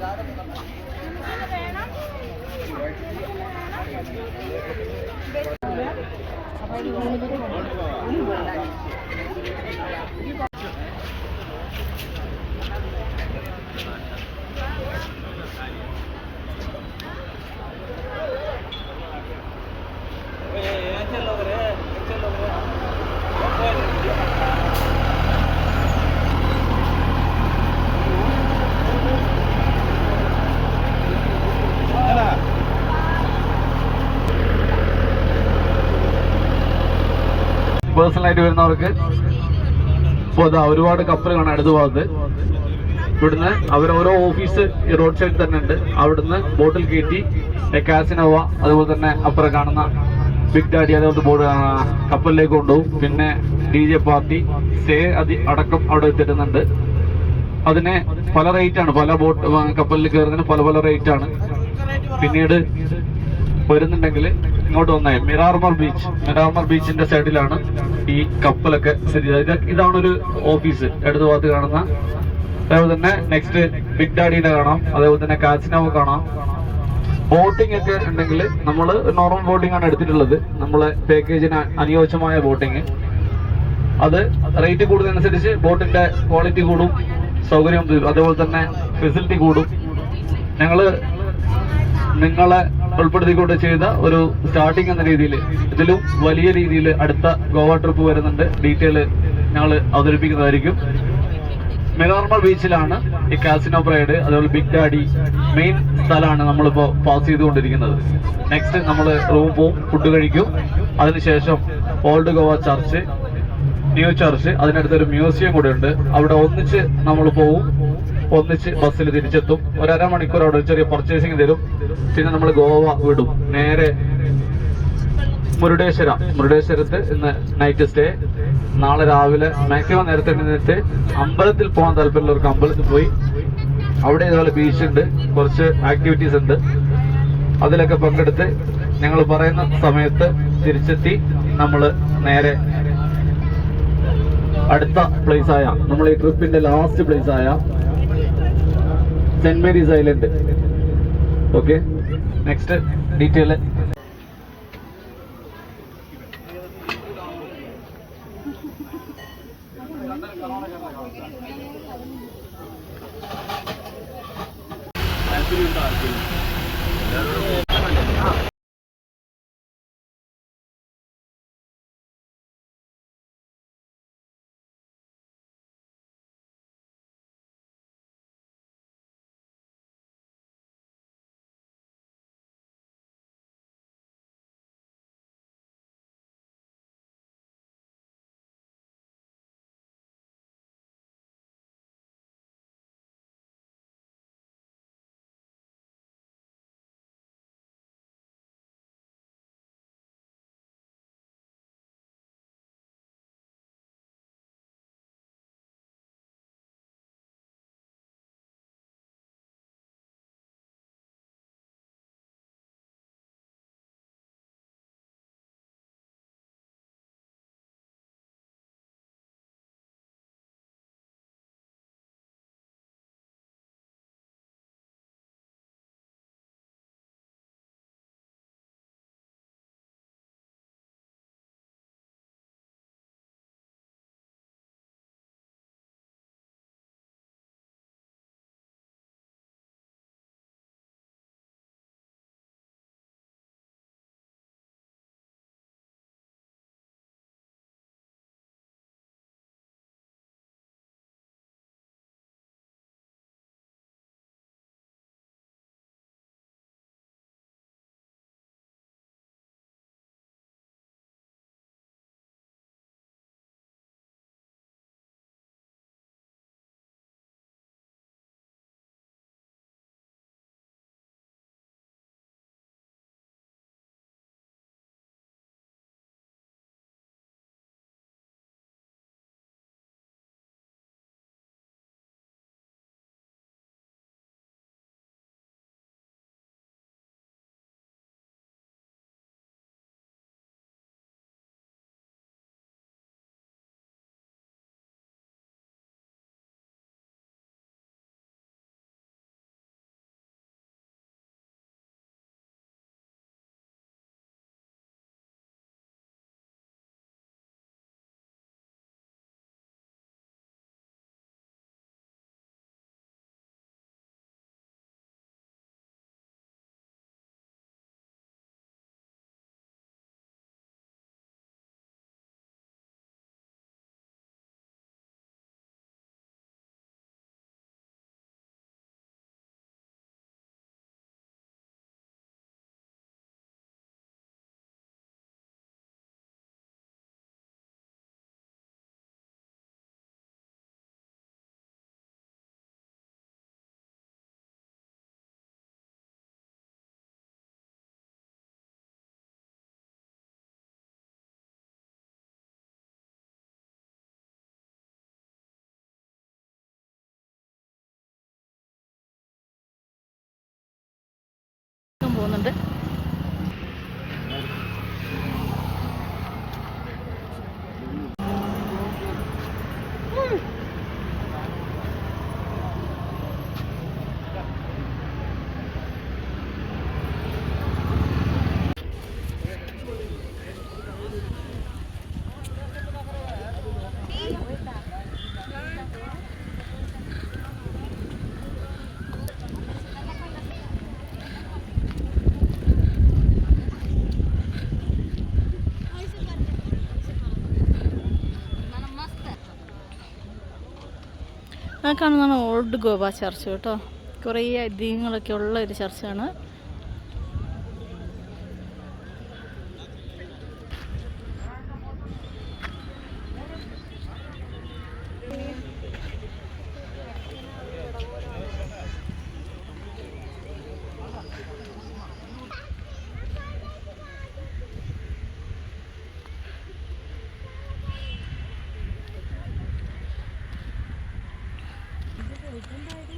সবাই ആയിട്ട് വരുന്നവർക്ക് ഇപ്പോൾ ഇതാ ഒരുപാട് കപ്പൽ കാണാം അടുത്ത ഭാഗത്ത് ഇവിടുന്ന് അവർ ഓരോ ഓഫീസ് റോഡ് സൈഡിൽ തന്നെ ഉണ്ട്. അവിടുന്ന് ബോട്ടിൽ കയറ്റി കാസിനോവ അതുപോലെ തന്നെ അപ്പുറം കാണുന്ന ബിഗ് ഡാഡി അതുകൊണ്ട് ബോർഡ് കപ്പലിലേക്ക് കൊണ്ടുപോകും. പിന്നെ ഡി ജെ പാർട്ടി സേ അതി അടക്കം അവിടെ എത്തിരുന്നുണ്ട് അതിന് പല റേറ്റ് ആണ്. പല ബോട്ട് കപ്പലിൽ കയറുന്നതിന് പല പല റേറ്റ് ആണ്. പിന്നീട് വരുന്നുണ്ടെങ്കിൽ ഇങ്ങോട്ട് വന്നേ. മിറാർമർ ബീച്ച്. മിറാർമർ ബീച്ചിന്റെ സൈഡിലാണ് ഈ കപ്പലൊക്കെ സ്ഥിതി ചെയ്തത്. ഇത് ഇതാണ് ഒരു ഓഫീസ് ഇടതു ഭാഗത്ത് കാണുന്ന. അതേപോലെ തന്നെ നെക്സ്റ്റ് ബിഗ് ഡാഡിനെ കാണാം. അതേപോലെ തന്നെ കാച്ചിനാവ് കാണാം. ബോട്ടിംഗ് ഒക്കെ ഉണ്ടെങ്കിൽ നമ്മൾ നോർമൽ ബോട്ടിംഗ് ആണ് എടുത്തിട്ടുള്ളത്. നമ്മളെ പാക്കേജിന് അനുയോജ്യമായ ബോട്ടിംഗ് അത് റേറ്റ് കൂടുന്നതനുസരിച്ച് ബോട്ടിന്റെ ക്വാളിറ്റി കൂടും. സൗകര്യം അതേപോലെ തന്നെ ഫെസിലിറ്റി കൂടും. ഞങ്ങൾ നിങ്ങളെ ഉൾപ്പെടുത്തിക്കൊണ്ട് ചെയ്ത ഒരു സ്റ്റാർട്ടിംഗ് എന്ന രീതിയിൽ ഇതിലും വലിയ രീതിയിൽ അടുത്ത ഗോവ ട്രിപ്പ് വരുന്നുണ്ട്. ഡീറ്റെയിൽ ഞങ്ങൾ അവതരിപ്പിക്കുന്നതായിരിക്കും. മെഗാർമൽ ബീച്ചിലാണ് ഈ കാസിനോ പ്രൈഡ് അതുപോലെ ബിഗ് ഡാഡി മെയിൻ സ്ഥലമാണ് നമ്മളിപ്പോൾ പാസ് ചെയ്തുകൊണ്ടിരിക്കുന്നത്. നെക്സ്റ്റ് നമ്മൾ റൂം പോവും ഫുഡ് കഴിക്കും. അതിനുശേഷം old Goa church new church അതിനടുത്തൊരു museum കൂടെ ഉണ്ട്. അവിടെ ഒന്നിച്ച് നമ്മൾ പോവും. ഒന്നിച്ച് ബസ്സിൽ തിരിച്ചെത്തും. ഒരു അരമണിക്കൂർ അവിടെ ചെറിയ പർച്ചേസിങ് തരും. പിന്നെ നമ്മൾ ഗോവ വിടും. നേരെ മുരുടേശ്വര. മുരുടേശ്വരത്ത് ഇന്ന് നൈറ്റ് സ്റ്റേ നാളെ രാവിലെ മാക്സിമം നേരത്തെ എഴുന്നേറ്റ് അമ്പലത്തിൽ പോകാൻ താല്പര്യമുള്ളവർക്ക് അമ്പലത്തിൽ പോയി. അവിടെ ഇതുപോലെ ബീച്ച് ഉണ്ട്. കുറച്ച് ആക്ടിവിറ്റീസ് ഉണ്ട്. അതിലൊക്കെ പങ്കെടുത്ത് ഞങ്ങൾ പറയുന്ന സമയത്ത് തിരിച്ചെത്തി നമ്മൾ നേരെ അടുത്ത പ്ലേസ് ആയ നമ്മൾ ഈ ട്രിപ്പിന്റെ ലാസ്റ്റ് പ്ലേസ് ആയ saint Mary's island okay next detail താല്പര്യമുണ്ടോ ആർക്കും പോകുന്നുണ്ട് ആ കാണുന്നതാണ് ഓൾഡ് ഗോവ ചർച്ച് കേട്ടോ. കുറേ ഐതിഹ്യങ്ങളൊക്കെ ഉള്ള ഒരു ചർച്ചാണ്. വീട്ടിലുണ്ടായത്